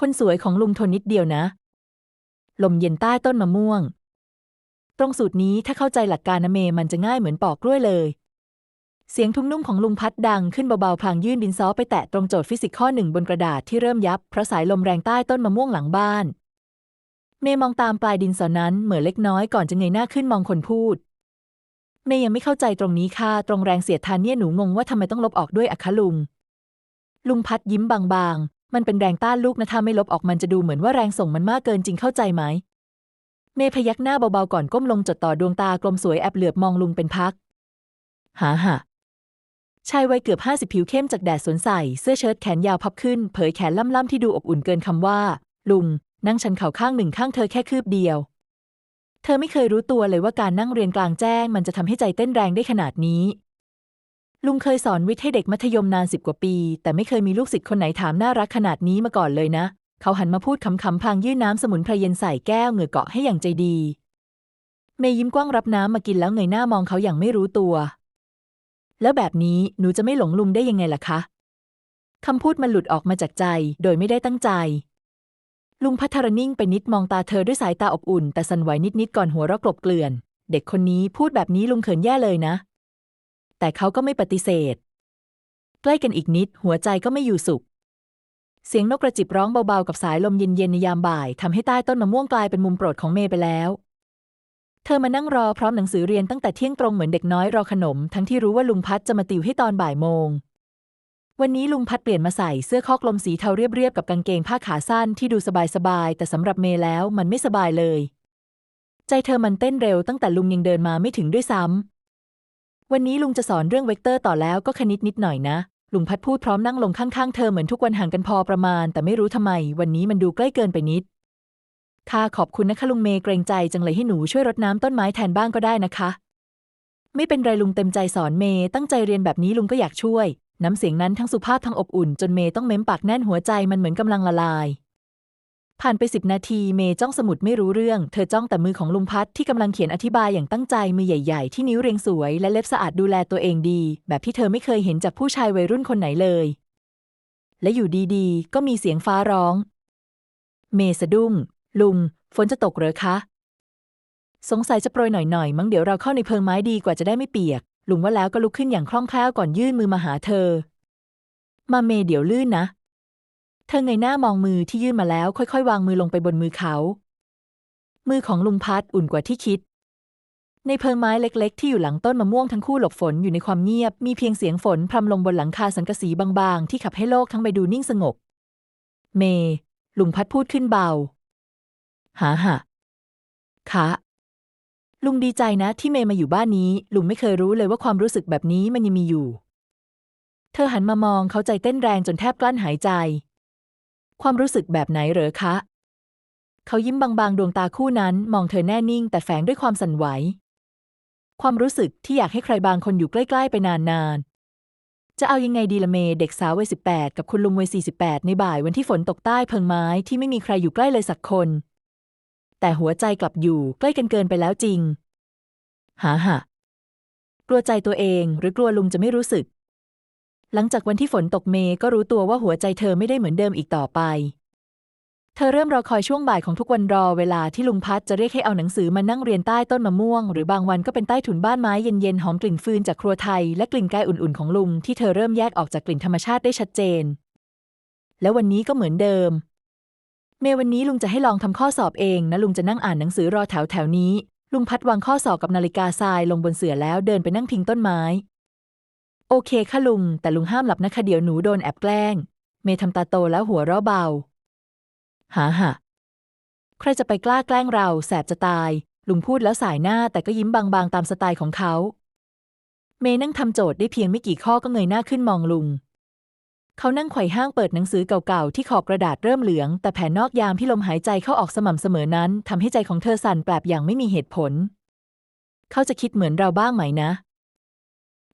คนสวยของลุงทนนิดเดียวนะ ลมเย็นใต้ต้นมะม่วง ตรงสูตรนี้ถ้าเข้าใจหลักการนะเมมันจะง่ายเหมือนปอกกล้วยเลย เสียงทุ้มนุ่มของลุงพัดดังขึ้นเบาๆพลางยื่นดินซอไปแตะตรงโจทย์ฟิสิกส์ข้อหนึ่งบนกระดาษที่เริ่มยับเพราะสายลมแรงใต้ต้นมะม่วงหลังบ้าน เมย์มองตามปลายดินสอนั้นเหมือนเล็กน้อยก่อนจะเงยหน้าขึ้นมองคนพูด เมย์ยังไม่เข้าใจตรงนี้ค่ะตรงแรงเสียดทานเนี่ยหนูงงว่าทำไมต้องลบออกด้วยอะคะลุงลุงพัดยิ้มบางๆ มันเป็นแรงต้านลูกนะถ้าไม่ลบออกมันจะดูเหมือนว่าแรงส่งมันมากเกินจริงเข้าใจไหม เมย์พยักหน้าเบาๆก่อนก้มลงจดต่อดวงตากลมสวยแอบเหลือบมองลุงเป็นพัก หาหะชายวัยเกือบห้าสิบผิวเข้มจากแดดสวนใสเสื้อเชิ้ตแขนยาวพับขึ้น เผยแขนล่ำๆที่ดูอบอุ่นเกินคำว่า ลุง นั่งชันเข่าข้างหนึ่งข้างเธอแค่คืบเดียว เธอไม่เคยรู้ตัวเลยว่าการนั่งเรียนกลางแจ้ง มันจะทำให้ใจเต้นแรงได้ขนาดนี้ ลุงเคยสอนวิทย์ให้เด็กมัธยมนานสิบกว่าปี แต่ไม่เคยมีลูกศิษย์คนไหนถามน่ารักขนาดนี้มาก่อนเลยนะ เขาหันมาพูดขำๆพลางยื่นน้ำสมุนไพรเย็นใส่แก้วเหงื่อเกาะให้อย่างใจดี เมย์ยิ้มกว้างรับน้ำมากินแล้วเงยหน้ามองเขาอย่างไม่รู้ตัว แล้วแบบนี้หนูจะไม่หลงลุงได้ยังไงล่ะคะคำพูดมันหลุดออกมาจากใจ โดยไม่ได้ตั้งใจ ลุงพัทรนิ่งไปนิดมองตาเธอด้วยสายตาอบอุ่น แต่สั่นไหวนิดๆก่อนหัวเราะกลบเกลื่อน เด็กคนนี้พูดแบบนี้ลุงเขินแย่เลยนะ แต่เขาก็ไม่ปฏิเสธ ใกล้กันอีกนิด หัวใจก็ไม่อยู่สุข เสียงนกกระจิบร้องเบาๆ กับสายลมเย็นๆในยามบ่ายทำให้ใต้ต้นมะม่วงกลายเป็นมุมโปรดของเมย์ไปแล้ว เธอมานั่งรอพร้อมหนังสือเรียนตั้งแต่เที่ยงตรงเหมือนเด็กน้อยรอขนม ทั้งที่รู้ว่าลุงพัดจะมาติวให้ตอนบ่ายโมงวันนี้ลุงพัดเปลี่ยนมาใส่เสื้อคอกลมสีเทาเรียบๆกับกางเกงผ้าขาสั้นที่ดูสบายๆแต่สำหรับเมย์แล้วมันไม่สบายเลย ใจเธอมันเต้นเร็วตั้งแต่ลุงยังเดินมาไม่ถึงด้วยซ้ำ วันนี้ลุงจะสอนเรื่องเวกเตอร์ต่อแล้วก็คณิตนิดหน่อยนะ ลุงพัดพูดพร้อมนั่งลงข้างๆ เธอเหมือนทุกวันห่างกันพอประมาณ แต่ไม่รู้ทำไม วันนี้มันดูใกล้เกินไปนิด ค่ะขอบคุณนะคะลุงเมย์เกรงใจจังเลยให้หนูช่วยรดน้ำต้นไม้แทนบ้างก็ได้นะคะ ไม่เป็นไรลุงเต็มใจสอนเมย์ตั้งใจเรียนแบบนี้ลุงก็อยากช่วย น้ำเสียงนั้นทั้งสุภาพทั้งอบอุ่น จนเมย์ต้องเม้มปากแน่นหัวใจมันเหมือนกำลังละลาย ผ่านไปสิบนาทีเมย์จ้องสมุดไม่รู้เรื่อง เธอจ้องแต่มือของลุงพัดที่กำลังเขียนอธิบายอย่างตั้งใจมือใหญ่ ๆ ที่นิ้วเรียงสวย และเล็บสะอาดดูแลตัวเองดี แบบที่เธอไม่เคยเห็นจากผู้ชายวัยรุ่นคนไหนเลย และอยู่ดีๆ ก็มีเสียงฟ้าร้อง เมย์สะดุ้ง ลุง ฝนจะตกเหรอคะ สงสัยจะโปรยหน่อยๆมั้งเดี๋ยวเราเข้าในเพิงไม้ดีกว่าจะได้ไม่เปียก ลุงว่าแล้วก็ลุกขึ้นอย่างคล่องแคล่วก่อนยื่นมือมาหาเธอ มาเมย์เดี๋ยวลื่นนะ เธอเงยหน้ามองมือที่ยื่นมาแล้วค่อยๆ วางมือลงไปบนมือเขา มือของลุงพัดอุ่นกว่าที่คิด ในเพิงไม้เล็กๆ ที่อยู่หลังต้นมะม่วงทั้งคู่หลบฝนอยู่ในความเงียบ มีเพียงเสียงฝนพรำลงบนหลังคาสังกะสีบางๆ ที่ขับให้โลกทั้งใบดูนิ่งสงบ เม ลุงพัดพูดขึ้นเบา หาหะคะลุงดีใจนะที่เมย์มาอยู่บ้านนี้ ลุงไม่เคยรู้เลยว่าความรู้สึกแบบนี้มันยังมีอยู่ เธอหันมามองเขาใจเต้นแรงจนแทบกลั้นหายใจ ความรู้สึกแบบไหนเหรอคะ เขายิ้มบางๆ ดวงตาคู่นั้นมองเธอแน่นิ่ง แต่แฝงด้วยความสั่นไหว ความรู้สึกที่อยากให้ใครบางคนอยู่ใกล้ ๆ ไปนานๆ จะเอายังไงดีละเม เด็กสาววัยสิบแปดกับคุณลุงวัยสี่สิบแปดในบ่ายวันที่ฝนตกใต้เพิงไม้ที่ไม่มีใครอยู่ใกล้เลยสักคน แต่หัวใจกลับอยู่ใกล้กันเกินไปแล้วจริง หาหะกลัวใจตัวเองหรือกลัวลุงจะไม่รู้สึก หลังจากวันที่ฝนตกเมก็รู้ตัวว่าหัวใจเธอไม่ได้เหมือนเดิมอีกต่อไป เธอเริ่มรอคอยช่วงบ่ายของทุกวันรอเวลาที่ลุงพัดจะเรียกให้เอาหนังสือมานั่งเรียนใต้ต้นมะม่วง หรือบางวันก็เป็นใต้ถุนบ้านไม้เย็นๆหอมกลิ่นฟืนจากครัวไทยและกลิ่นกายอุ่นๆของลุงที่เธอเริ่มแยกออกจากกลิ่นธรรมชาติได้ชัดเจน แล้ววันนี้ก็เหมือนเดิม เมวันนี้ลุงจะให้ลองทำข้อสอบเองนะลุงจะนั่งอ่านหนังสือรอแถวแถวนี้ ลุงพัดวางข้อสอบกับนาฬิกาทรายลงบนเสื่อแล้วเดินไปนั่งพิงต้นไม้ โอเคค่ะลุง แต่ลุงห้ามหลับนะคะเดี๋ยวหนูโดนแอบแกล้ง เมย์ทำตาโตแล้วหัวเราะเบา หาหะใครจะไปกล้าแกล้งเราแสบจะตาย ลุงพูดแล้วสายหน้าแต่ก็ยิ้มบางๆ ตามสไตล์ของเขา เมย์นั่งทำโจทย์ได้เพียงไม่กี่ข้อก็เงยหน้าขึ้นมองลุง เขานั่งไขว่ห้างเปิดหนังสือเก่าๆ ที่ขอบกระดาษเริ่มเหลือง แต่แผ่นนอกยามที่ลมหายใจเข้าออกสม่ำเสมอนั้นทำให้ใจของเธอสั่นแปรบอย่างไม่มีเหตุผล เขาจะคิดเหมือนเราบ้างไหมนะ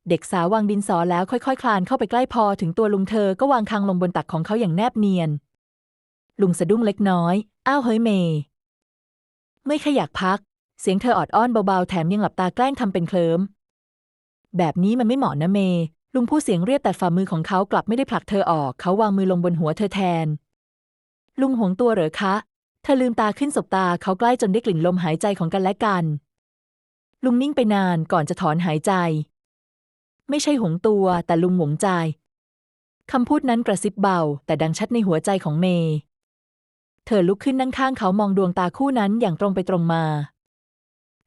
เด็กสาววางดินสอแล้วค่อยๆคคลานเข้าไปใกล้พอถึงตัวลุงเธอก็วางคางลงบนตักของเขาอย่างแนบเนียน ลุงสะดุ้งเล็กน้อย อ้าวเฮ้ยเมย์ไม่ขยักพัก เสียงเธอออดอ้อนเบาๆ แถมยังหลับตาแกล้งทำเป็นเคลิ้มแบบนี้มันไม่เหมาะนะเมย์ลุงพูดเสียงเรียบแต่ฝ่ามือของเขากลับไม่ได้ผลักเธอออก เขาวางมือลงบนหัวเธอแทน ลุงหวงตัวเหรอคะ เธอลืมตาขึ้นสบตาเขาใกล้จนได้กลิ่นลมหายใจของกันและกัน ลุงนิ่งไปนานก่อนจะถอนหายใจ ไม่ใช่หงตัว แต่ลุงหวงใจคำพูดนั้นกระซิบเบา แต่ดังชัดในหัวใจของเมย์เธอลุกขึ้นนั่งข้างเขามองดวงตาคู่นั้นอย่างตรงไปตรงมา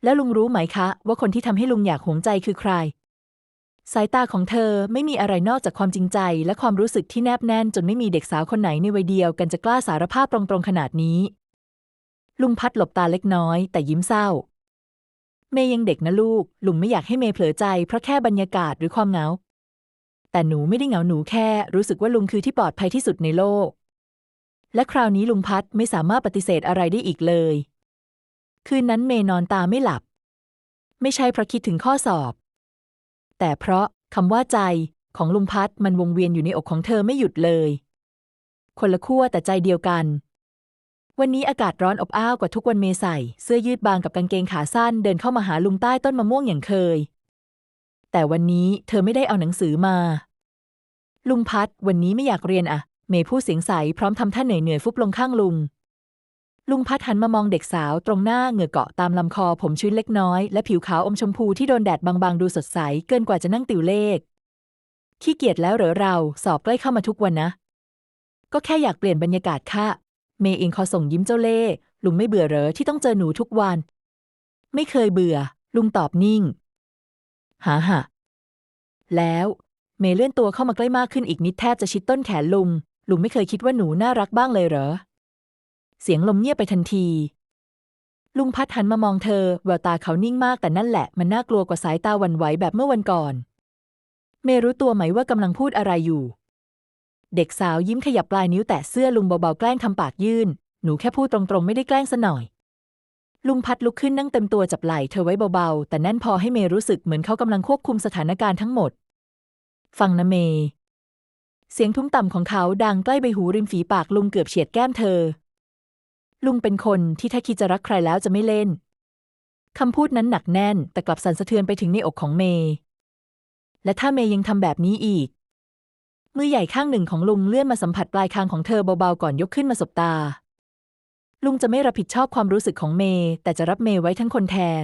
แล้วลุงรู้ไหมคะ ว่าคนที่ทำให้ลุงอยากหวงใจคือใคร สายตาของเธอไม่มีอะไรนอกจากความจริงใจ และความรู้สึกที่แนบแน่นจนไม่มีเด็กสาวคนไหนในวัยเดียวกันจะกล้าสารภาพตรงๆขนาดนี้ ลุงพัดหลบตาเล็กน้อย แต่ยิ้มเศร้า เมย์ยังเด็กนะลูก ลุงไม่อยากให้เมย์เผลอใจเพราะแค่บรรยากาศหรือความเหงา แต่หนูไม่ได้เหงาหนูแค่รู้สึกว่าลุงคือที่ปลอดภัยที่สุดในโลก และคราวนี้ลุงพัดไม่สามารถปฏิเสธอะไรได้อีกเลย คืนนั้นเมย์นอนตาไม่หลับ ไม่ใช่เพราะคิดถึงข้อสอบ แต่เพราะคำว่าใจของลุงพัดมันวงเวียนอยู่ในอกของเธอไม่หยุดเลย คนละขั้วแต่ใจเดียวกัน วันนี้อากาศร้อนอบอ้าวกว่าทุกวันเมย์ใสเสื้อยืดบางกับกางเกงขาสั้นเดินเข้ามาหาลุงใต้ต้นมะม่วงอย่างเคย แต่วันนี้เธอไม่ได้เอาหนังสือมา ลุงพัดวันนี้ไม่อยากเรียนอะเมย์พูดเสียงใสพร้อมทำท่าเหนื่อยเหนื่อยฟุบลงข้างลุง ลุงพัดหันมามองเด็กสาวตรงหน้าเหงื่อเกาะตามลำคอผมชื้นเล็กน้อยและผิวขาวอมชมพูที่โดนแดดบางๆ ดูสดใสเกินกว่าจะนั่งติวเลข ขี้เกียจแล้วเหรอเราสอบใกล้เข้ามาทุกวันนะ ก็แค่อยากเปลี่ยนบรรยากาศค่ะ เมย์เองคอส่งยิ้มเจ้าเล่ห์ลุงไม่เบื่อเหรอที่ต้องเจอหนูทุกวัน ไม่เคยเบื่อ ลุงตอบนิ่ง หาหะแล้ว เมย์เลื่อนตัวเข้ามาใกล้มากขึ้นอีกนิดแทบจะชิดต้นแขนลุง ลุงไม่เคยคิดว่าหนูน่ารักบ้างเลยเหรอ เสียงลมเงียบไปทันที ลุงพัดหันมามองเธอแววตาเขานิ่งมากแต่นั่นแหละมันน่ากลัวกว่าสายตาหวันไหวแบบเมื่อวันก่อน เมย์รู้ตัวไหมว่ากำลังพูดอะไรอยู่ เด็กสาวยิ้มขยับปลายนิ้วแตะเสื้อลุงเบาๆแกล้งทำปากยื่น หนูแค่พูดตรงๆ ไม่ได้แกล้งซะหน่อย ลุงพัดลุกขึ้นนั่งเต็มตัวจับไหล่เธอไว้เบาๆ แต่แน่นพอให้เมย์รู้สึกเหมือนเขากำลังควบคุมสถานการณ์ทั้งหมด ฟังนะเมย์เสียงทุ้มต่ำของเขาดังใกล้ใบหูริมฝีปากลุงเกือบเฉียดแก้มเธอ ลุงเป็นคนที่ถ้าคิดจะรักใครแล้วจะไม่เล่นคำพูดนั้นหนักแน่น แต่กลับสั่นสะเทือนไปถึงในอกของเมย์และถ้าเมย์ยังทำแบบนี้อีก มือใหญ่ข้างหนึ่งของลุงเลื่อนมาสัมผัสปลายคางของเธอเบาๆก่อนยกขึ้นมาสบตา ลุงจะไม่รับผิดชอบความรู้สึกของเมย์แต่จะรับเมย์ไว้ทั้งคนแทน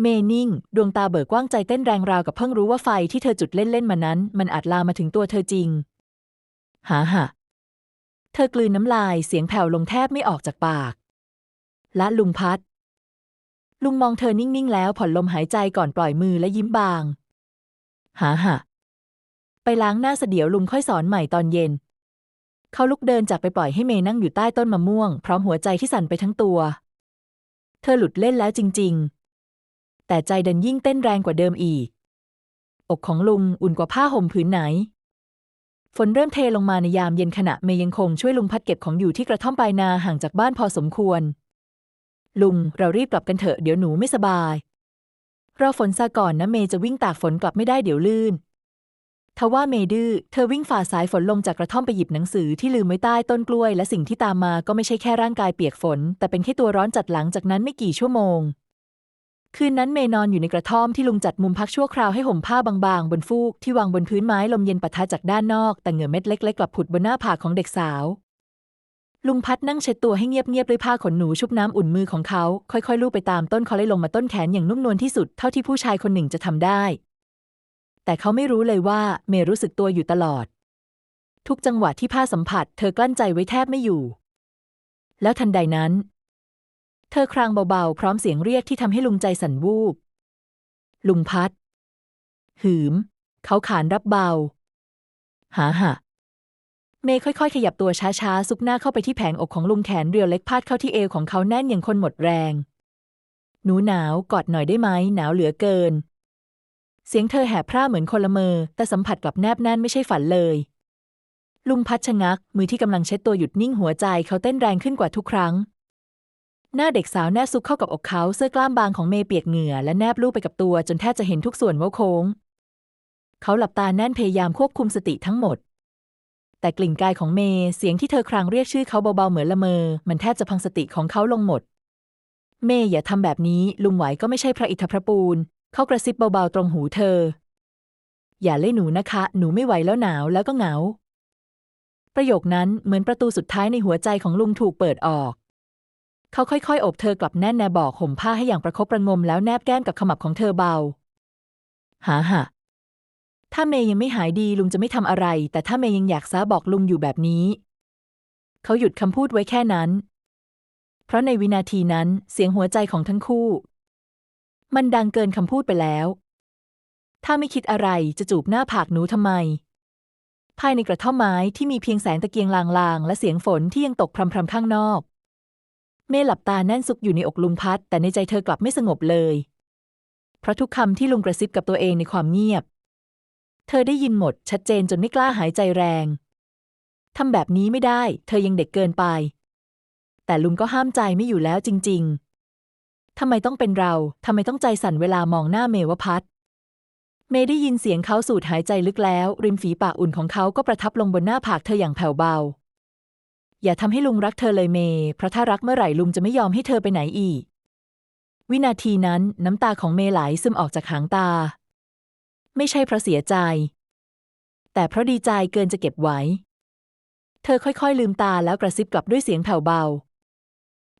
เมย์นิ่ง ดวงตาเบิกกว้างใจเต้นแรงราวกับเพิ่งรู้ว่าไฟที่เธอจุดเล่นๆมานั้น มันอาจลามมาถึงตัวเธอจริง หาหะเธอกลืนน้ำลายเสียงแผ่วลงแทบไม่ออกจากปาก และลุงพัด ลุงมองเธอนิ่งๆแล้วผ่อนลมหายใจก่อนปล่อยมือและยิ้มบาง หาหะ ไปล้างหน้าเสเดียวลุงค่อยสอนใหม่ตอนเย็น เขาลุกเดินจากไปปล่อยให้เมย์นั่งอยู่ใต้ต้นมะม่วง พร้อมหัวใจที่สั่นไปทั้งตัว เธอหลุดเล่นแล้วจริง ๆ แต่ใจดันยิ่งเต้นแรงกว่าเดิมอีก อกของลุงอุ่นกว่าผ้าห่มผืนไหน ฝนเริ่มเทลงมาในยามเย็นขณะเมย์ยังคงช่วยลุงพัดเก็บของอยู่ที่กระท่อมปลายนาห่างจากบ้านพอสมควร ลุงเรารีบกลับกันเถอะเดี๋ยวหนูไม่สบายรอฝนซาก่อนนะเมย์จะวิ่งตากฝนกลับไม่ได้เดี๋ยวลื่น ทว่าเมดื้อเธอวิ่งฝ่าสายฝนลงจากกระท่อมไปหยิบหนังสือที่ลืมไว้ใต้ต้นกล้วย และสิ่งที่ตามมาก็ไม่ใช่แค่ร่างกายเปียกฝน แต่เป็นแค่ตัวร้อนจัดหลังจากนั้นไม่กี่ชั่วโมง คืนนั้นเมนอนอยู่ในกระท่อมที่ลุงจัดมุมพักชั่วคราวให้ห่มผ้าบางๆ บนฟูกที่วางบนพื้นไม้ลมเย็นปะทะจากด้านนอก แต่เหงื่อเม็ดเล็กๆกลับผุดบนหน้าผากของเด็กสาว ลุงพัดนั่งเช็ดตัวให้เงียบๆด้วยผ้าขนหนูชุบน้ำอุ่นมือของเขา ค่อยๆลูบไปตามต้นคอเลยลงมาต้นแขนอย่างนุ่มนวลที่สุดเท่าที่ผู้ชายคนหนึ่งจะทำได้ แต่เขาไม่รู้เลยว่าเมย์รู้สึกตัวอยู่ตลอด ทุกจังหวะที่ผ้าสัมผัส เธอกลั้นใจไว้แทบไม่อยู่ แล้วทันใดนั้น เธอครางเบาๆ พร้อมเสียงเรียกที่ทำให้ลุงใจสั่นวูบ ลุงพัด หืม เขาขานรับเบา หาหะเมย์ค่อยๆ ขยับตัวช้าๆ ซุกหน้าเข้าไปที่แผงอกของลุงแขนเรียวเล็กพาดเข้าที่เอวของเขาแน่นอย่างคนหมดแรง หนูหนาวกอดหน่อยได้ไหมหนาวเหลือเกิน เสียงเธอแหบพร่าเหมือนคนละเมอ แต่สัมผัสกลับแนบแน่นไม่ใช่ฝันเลย ลุงพัดชะงัก มือที่กำลังเช็ดตัวหยุดนิ่งหัวใจเขาเต้นแรงขึ้นกว่าทุกครั้ง หน้าเด็กสาวแนบซุกเข้ากับอกเขาเสื้อกล้ามบางของเมย์เปียกเหงื่อและแนบลูบไปกับตัวจนแทบจะเห็นทุกส่วนเว่าโค้ง เขาหลับตาแน่นพยายามควบคุมสติทั้งหมด แต่กลิ่นกายของเมย์เสียงที่เธอครางเรียกชื่อเขาเบาๆเหมือนละเมอ มันแทบจะพังสติของเขาลงหมดเมย์อย่าทำแบบนี้ลุงไหวก็ไม่ใช่พระอิทธพระปูน เขากระซิบเบาๆตรงหูเธอ อย่าเล่นหนูนะคะ หนูไม่ไหวแล้วหนาวแล้วก็เหงา ประโยคนั้นเหมือนประตูสุดท้ายในหัวใจของลุงถูกเปิดออก เขาค่อยๆอบเธอกลับแน่นแนบอกห่มผ้าให้อย่างประคบประงมแล้วแนบแก้มกับขมับของเธอเบา หาหะถ้าเมย์ยังไม่หายดีลุงจะไม่ทำอะไร แต่ถ้าเมย์ยังอยากซาบอกลุงอยู่แบบนี้ เขาหยุดคำพูดไว้แค่นั้น เพราะในวินาทีนั้นเสียงหัวใจของทั้งคู่ มันดังเกินคำพูดไปแล้ว ถ้าไม่คิดอะไรจะจูบหน้าผากหนูทำไม ภายในกระท่อมไม้ที่มีเพียงแสงตะเกียงลางๆ และเสียงฝนที่ยังตกพรำๆข้างนอก เมหลับตาแน่นซุกอยู่ในอกลุงพัด แต่ในใจเธอกลับไม่สงบเลย เพราะทุกคำที่ลุงกระซิบกับตัวเองในความเงียบ เธอได้ยินหมดชัดเจนจนไม่กล้าหายใจแรงทำแบบนี้ไม่ได้ เธอยังเด็กเกินไป แต่ลุงก็ห้ามใจไม่อยู่แล้วจริง ๆ ทำไมต้องเป็นเรา ทำไมต้องใจสั่นเวลามองหน้าเมวพัดเมย์ได้ยินเสียงเขาสูดหายใจลึกแล้ว ริมฝีปากอุ่นของเขาก็ประทับลงบนหน้าผากเธออย่างแผ่วเบา อย่าทำให้ลุงรักเธอเลยเมย์เพราะถ้ารักเมื่อไหร่ลุงจะไม่ยอมให้เธอไปไหนอีก วินาทีนั้นน้ำตาของเมย์ไหลซึมออกจากหางตา ไม่ใช่เพราะเสียใจ แต่เพราะดีใจเกินจะเก็บไว้ เธอค่อยๆ ลืมตาแล้วกระซิบกลับด้วยเสียงแผ่วเบา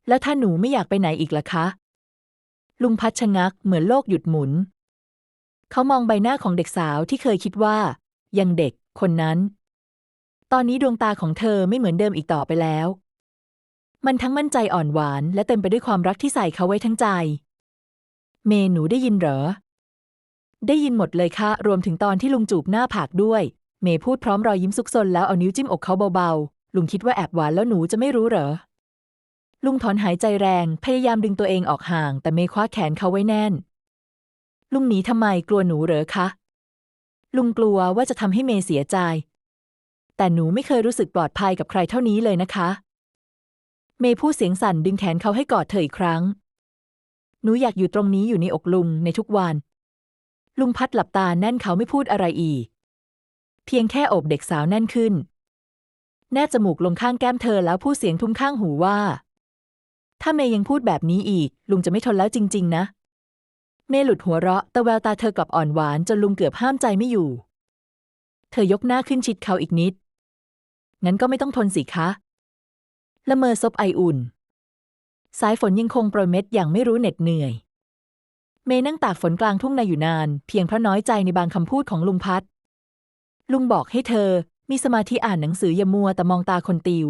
แล้วถ้าหนูไม่อยากไปไหนอีกล่ะคะ ลุงพัดชะงักเหมือนโลกหยุดหมุน เขามองใบหน้าของเด็กสาวที่เคยคิดว่า ยังเด็กคนนั้น ตอนนี้ดวงตาของเธอไม่เหมือนเดิมอีกต่อไปแล้ว มันทั้งมั่นใจอ่อนหวาน และเต็มไปด้วยความรักที่ใส่เขาไว้ทั้งใจ เมหนูได้ยินเหรอ ได้ยินหมดเลยค่ะ รวมถึงตอนที่ลุงจูบหน้าผากด้วย เมย์พูดพร้อมรอยยิ้มซุกซนแล้วเอานิ้วจิ้มอกเขาเบาๆ ลุงคิดว่าแอบหวานแล้วหนูจะไม่รู้เหรอ ลุงถอนหายใจแรง พยายามดึงตัวเองออกห่าง แต่เมย์คว้าแขนเขาไว้แน่น ลุงหนีทำไมกลัวหนูเหรอคะ ลุงกลัวว่าจะทำให้เมย์เสียใจ แต่หนูไม่เคยรู้สึกปลอดภัยกับใครเท่านี้เลยนะคะ เมย์พูดเสียงสั่นดึงแขนเขาให้กอดเธออีกครั้ง หนูอยากอยู่ตรงนี้อยู่ในอกลุงในทุกวัน ลุงพัดหลับตาแน่นเขาไม่พูดอะไรอีก เพียงแค่อบเด็กสาวแน่นขึ้น แนบจมูกลงข้างแก้มเธอแล้วพูดเสียงทุ้มข้างหูว่า ถ้าเมย์ยังพูดแบบนี้อีก ลุงจะไม่ทนแล้วจริง ๆ นะ เมย์หลุดหัวเราะ แต่แววตาเธอกลับอ่อนหวานจนลุงเกือบห้ามใจไม่อยู่ เธอยกหน้าขึ้นชิดเขาอีกนิด งั้นก็ไม่ต้องทนสิคะ ละเมอซบไออุ่น สายฝนยังคงโปรยเม็ดอย่างไม่รู้เหน็ดเหนื่อย เมย์นั่งตากฝนกลางทุ่งนาอยู่นาน เพียงเพราะน้อยใจในบางคำพูดของลุงพัด ลุงบอกให้เธอมีสมาธิอ่านหนังสืออย่ามัวแต่มองตาคนติว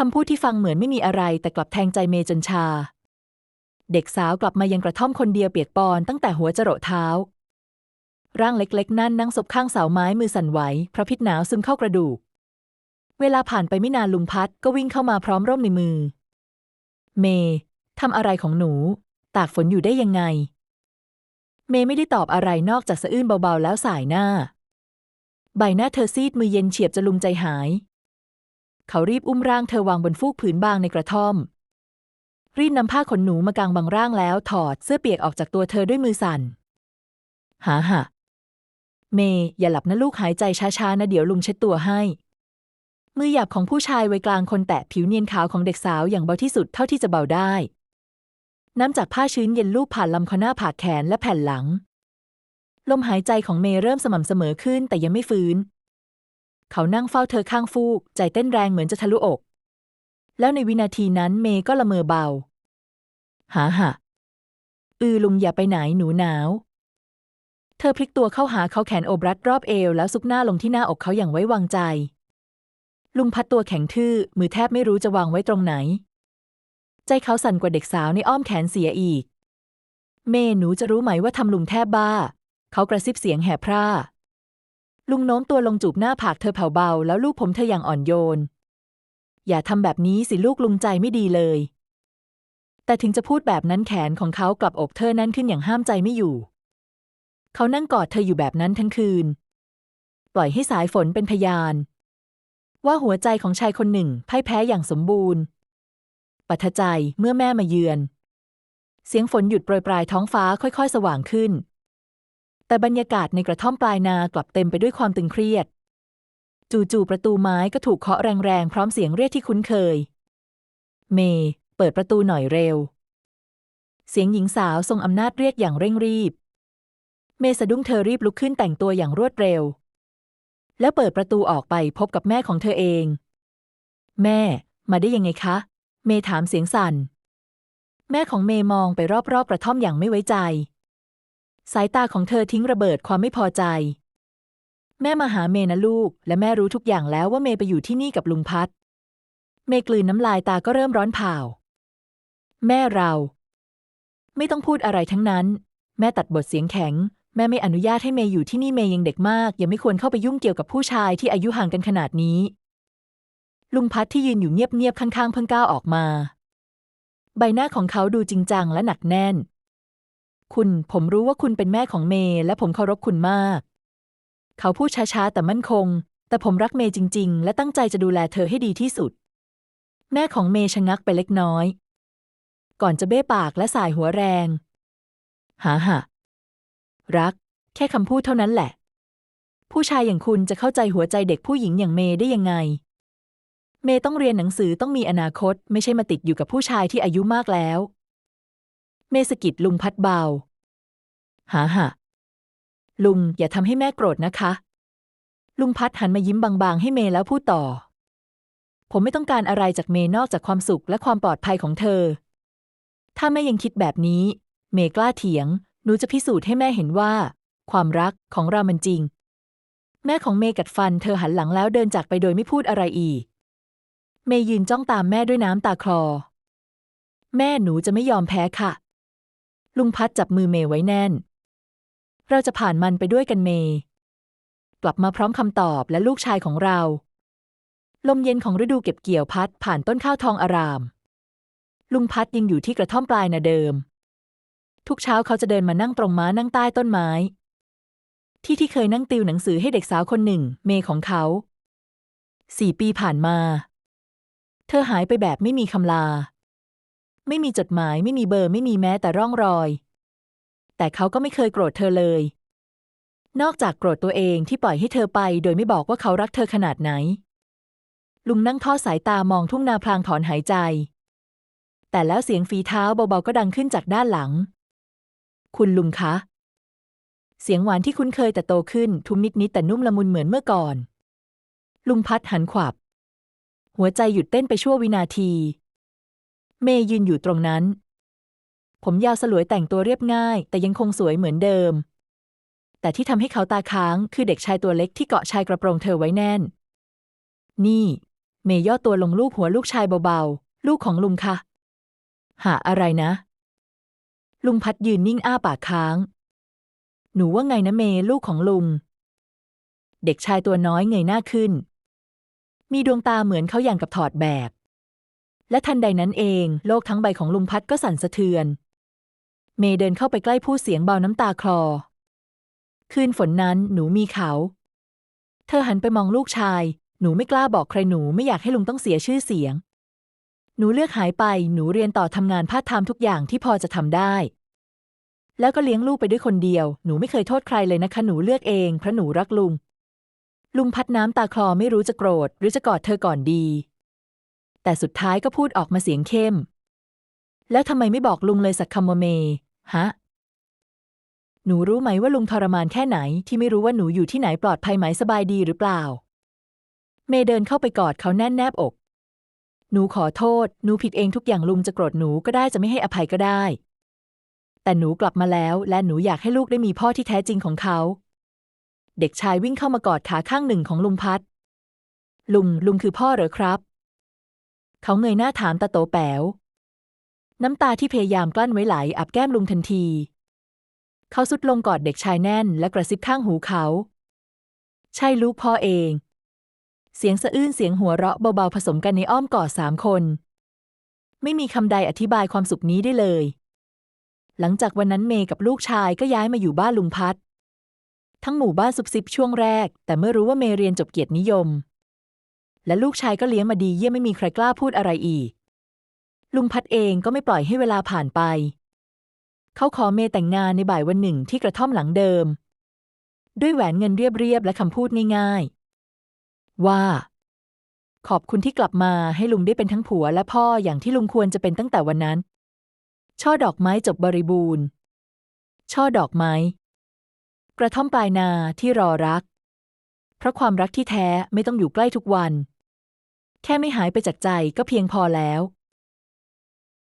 คำพูดที่ฟังเหมือนไม่มีอะไรแต่กลับแทงใจเมย์จนชา เด็กสาวกลับมายังกระท่อมคนเดียวเปียกปอนตั้งแต่หัวจรดเท้า ร่างเล็กๆ นั่นนั่งศพข้างเสาไม้มือสั่นไหวเพราะพิษหนาวซึมเข้ากระดูก เวลาผ่านไปไม่นานลุงพัดก็วิ่งเข้ามาพร้อมร่มในมือ เมย์ทำอะไรของหนู ตากฝนอยู่ได้ยังไง เมย์ไม่ได้ตอบอะไรนอกจากสะอื้นเบาๆแล้วสายหน้า ใบหน้าเธอซีดมือเย็นเฉียบจะลุงใจหาย เขารีบอุ้มร่างเธอวางบนฟูกผืนบางในกระท่อม รีบนำผ้าขนหนูมากางบังร่างแล้วถอดเสื้อเปียกออกจากตัวเธอด้วยมือสั่น หาหะเมย์อย่าหลับนะลูกหายใจช้าๆนะเดี๋ยวลุงเช็ดตัวให้ มือหยาบของผู้ชายวัยกลางคนแตะผิวเนียนขาวของเด็กสาวอย่างเบาที่สุดเท่าที่จะเบาได้ น้ำจากผ้าชื้นเย็นลูบผ่านลำคอหน้าผากแขนและแผ่นหลัง ลมหายใจของเมย์เริ่มสม่ำเสมอขึ้นแต่ยังไม่ฟื้น เขานั่งเฝ้าเธอข้างฟูก ใจเต้นแรงเหมือนจะทะลุอก แล้วในวินาทีนั้นเมย์ก็ละเมอเบา หาหะอือลุงอย่าไปไหนหนูหนาว เธอพลิกตัวเข้าหาเขาแขนโอบรัดรอบเอว แล้วซุกหน้าลงที่หน้าอกเขาอย่างไว้วางใจ ลุงพัดตัวแข็งทื่อ มือแทบไม่รู้จะวางไว้ตรงไหน ใจเขาสั่นกว่าเด็กสาวในอ้อมแขนเสียอีก เมหนูจะรู้ไหมว่าทำลุงแทบบ้า เขากระซิบเสียงแหบพร่า ลุงโน้มตัวลงจูบหน้าผากเธอแผ่วเบา แล้วลูบผมเธออย่างอ่อนโยน อย่าทำแบบนี้สิลูกลุงใจไม่ดีเลย แต่ถึงจะพูดแบบนั้นแขนของเขากลับอกเธอแน่นขึ้นอย่างห้ามใจไม่อยู่ เขานั่งกอดเธออยู่แบบนั้นทั้งคืน ปล่อยให้สายฝนเป็นพยาน ว่าหัวใจของชายคนหนึ่งพ่ายแพ้อย่างสมบูรณ์ ปัทใจเมื่อแม่มาเยือน เสียงฝนหยุดโปรยปลายท้องฟ้าค่อยๆ สว่างขึ้น แต่บรรยากาศในกระท่อมปลายนากลับเต็มไปด้วยความตึงเครียด จู่ๆประตูไม้ก็ถูกเคาะแรงๆ พร้อมเสียงเรียกที่คุ้นเคย เมย์เปิดประตูหน่อยเร็ว เสียงหญิงสาวทรงอำนาจเรียกอย่างเร่งรีบ เมย์สะดุ้งเธอรีบลุกขึ้นแต่งตัวอย่างรวดเร็ว แล้วเปิดประตูออกไปพบกับแม่ของเธอเอง แม่ มาได้ยังไงคะ เมย์ถามเสียงสั่น แม่ของเมย์มองไปรอบๆกระท่อมอย่างไม่ไว้ใจ สายตาของเธอทิ้งระเบิดความไม่พอใจ แม่มาหาเมนะลูก และแม่รู้ทุกอย่างแล้วว่าเมย์ไปอยู่ที่นี่กับลุงพัด เมย์กลืนน้ำลายตาก็เริ่มร้อนเผาแม่เรา ไม่ต้องพูดอะไรทั้งนั้น แม่ตัดบทเสียงแข็ง แม่ไม่อนุญาตให้เมย์อยู่ที่นี่เมย์ยังเด็กมาก ยังไม่ควรเข้าไปยุ่งเกี่ยวกับผู้ชายที่อายุห่างกันขนาดนี้ ลุงพัดที่ยืนอยู่เงียบๆข้างๆเพิ่งก้าวออกมา ใบหน้าของเขาดูจริงจังและหนักแน่น คุณผมรู้ว่าคุณเป็นแม่ของเมย์และผมเคารพคุณมาก เขาพูดช้าๆ แต่มั่นคง แต่ผมรักเมย์จริง ๆ และตั้งใจจะดูแลเธอให้ดีที่สุด แม่ของเมย์ชะงักไปเล็กน้อย ก่อนจะเบ้ปากและสายหัวแรง หาหะรัก แค่คำพูดเท่านั้นแหละ ผู้ชายอย่างคุณจะเข้าใจหัวใจเด็กผู้หญิงอย่างเมย์ได้ยังไง เมย์ต้องเรียนหนังสือต้องมีอนาคต ไม่ใช่มาติดอยู่กับผู้ชายที่อายุมากแล้ว เมสกิดลุงพัดเบาหาหะลุงอย่าทำให้แม่โกรธนะคะ ลุงพัดหันมายิ้มบางๆ ให้เมย์แล้วพูดต่อ ผมไม่ต้องการอะไรจากเมย์นอกจากความสุขและความปลอดภัยของเธอ ถ้าแม่ยังคิดแบบนี้ เมย์กล้าเถียง หนูจะพิสูจน์ให้แม่เห็นว่า ความรักของเรามันจริง แม่ของเมย์กัดฟันเธอหันหลังแล้วเดินจากไปโดยไม่พูดอะไรอีก เมย์ยืนจ้องตามแม่ด้วยน้ำตาคลอ แม่หนูจะไม่ยอมแพ้ค่ะ ลุงพัดจับมือเมย์ไว้แน่น เราจะผ่านมันไปด้วยกันเมย์กลับมาพร้อมคำตอบและลูกชายของเรา ลมเย็นของฤดูเก็บเกี่ยวพัดผ่านต้นข้าวทองอาราม ลุงพัดยังอยู่ที่กระท่อมปลายนาเดิม ทุกเช้าเขาจะเดินมานั่งตรงม้านั่งใต้ต้นไม้ ที่ที่เคยนั่งติวหนังสือให้เด็กสาวคนหนึ่ง เมย์ของเขาสี่ปีผ่านมา เธอหายไปแบบไม่มีคำลา ไม่มีจดหมายไม่มีเบอร์ไม่มีแม้แต่ร่องรอย แต่เขาก็ไม่เคยโกรธเธอเลย นอกจากโกรธตัวเองที่ปล่อยให้เธอไป โดยไม่บอกว่าเขารักเธอขนาดไหน ลุงนั่งทอดสายตามองทุ่งนาพลางถอนหายใจ แต่แล้วเสียงฝีเท้าเบาๆก็ดังขึ้นจากด้านหลัง คุณลุงคะ เสียงหวานที่คุ้นเคยแต่โตขึ้นทุ้มนิดๆแต่นุ่มละมุนเหมือนเมื่อก่อน ลุงพัดหันขวับ หัวใจหยุดเต้นไปชั่ววินาที เมย์ยืนอยู่ตรงนั้น ผมยาวสลวยแต่งตัวเรียบง่าย แต่ยังคงสวยเหมือนเดิม แต่ที่ทำให้เขาตาค้างคือเด็กชายตัวเล็กที่เกาะชายกระโปรงเธอไว้แน่น นี่ เมย์ย่อตัวลงลูบหัวลูกชายเบาๆ ลูกของลุงคะ หาอะไรนะ ลุงพัดยืนนิ่งอ้าปากค้าง หนูว่าไงนะเมย์ลูกของลุง เด็กชายตัวน้อยเงยหน้าขึ้น มีดวงตาเหมือนเขาอย่างกับถอดแบบ และทันใดนั้นเอง โลกทั้งใบของลุงพัดก็สั่นสะเทือน เมย์เดินเข้าไปใกล้ผู้เสียงเบาน้ำตาคลอ คืนฝนนั้นหนูมีเขา เธอหันไปมองลูกชาย หนูไม่กล้าบอกใครหนูไม่อยากให้ลุงต้องเสียชื่อเสียง หนูเลือกหายไปหนูเรียนต่อทำงานพาร์ทไทม์ทุกอย่างที่พอจะทำได้ แล้วก็เลี้ยงลูกไปด้วยคนเดียว หนูไม่เคยโทษใครเลยนะคะหนูเลือกเองเพราะหนูรักลุง ลุงพัดน้ำตาคลอไม่รู้จะโกรธ หรือจะกอดเธอก่อนดี แต่สุดท้ายก็พูดออกมาเสียงเข้ม แล้วทำไมไม่บอกลุงเลยสักคำว่าเมฮะ หนูรู้ไหมว่าลุงทรมานแค่ไหนที่ไม่รู้ว่าหนูอยู่ที่ไหนปลอดภัยไหมสบายดีหรือเปล่า เมย์เดินเข้าไปกอดเขาแน่นแนบอก หนูขอโทษ หนูผิดเองทุกอย่างลุงจะโกรธหนูก็ได้จะไม่ให้อภัยก็ได้ แต่หนูกลับมาแล้ว และหนูอยากให้ลูกได้มีพ่อที่แท้จริงของเขา เด็กชายวิ่งเข้ามากอดขาข้างหนึ่งของลุงพัด ลุงลุงคือพ่อเหรอครับ เขาเงยหน้าถามตาโตแป๋ว น้ำตาที่พยายามกลั้นไว้ไหลอับแก้มลุงทันที เขาสุดลงกอดเด็กชายแน่นและกระซิบข้างหูเขา ใช่ลูกพ่อเอง เสียงสะอื้นเสียงหัวเราะเบาๆผสมกันในอ้อมกอดสามคน ไม่มีคำใดอธิบายความสุขนี้ได้เลย หลังจากวันนั้นเมย์กับลูกชายก็ย้ายมาอยู่บ้านลุงพัดทั้งหมู่บ้านซุบซิบช่วงแรก แต่เมื่อรู้ว่าเมย์เรียนจบเกียรตินิยม และลูกชายก็เลี้ยงมาดีเยี่ยมไม่มีใครกล้าพูดอะไรอีก ลุงพัดเองก็ไม่ปล่อยให้เวลาผ่านไป เขาขอเมย์แต่งงานในบ่ายวันหนึ่งที่กระท่อมหลังเดิม ด้วยแหวนเงินเรียบๆและคำพูดง่ายๆ ว่า ขอบคุณที่กลับมาให้ลุงได้เป็นทั้งผัวและพ่ออย่างที่ลุงควรจะเป็นตั้งแต่วันนั้น ช่อดอกไม้จบบริบูรณ์ ช่อดอกไม้ กระท่อมปลายนาที่รอรัก เพราะความรักที่แท้ไม่ต้องอยู่ใกล้ทุกวัน แค่ไม่หายไปจากใจก็เพียงพอแล้ว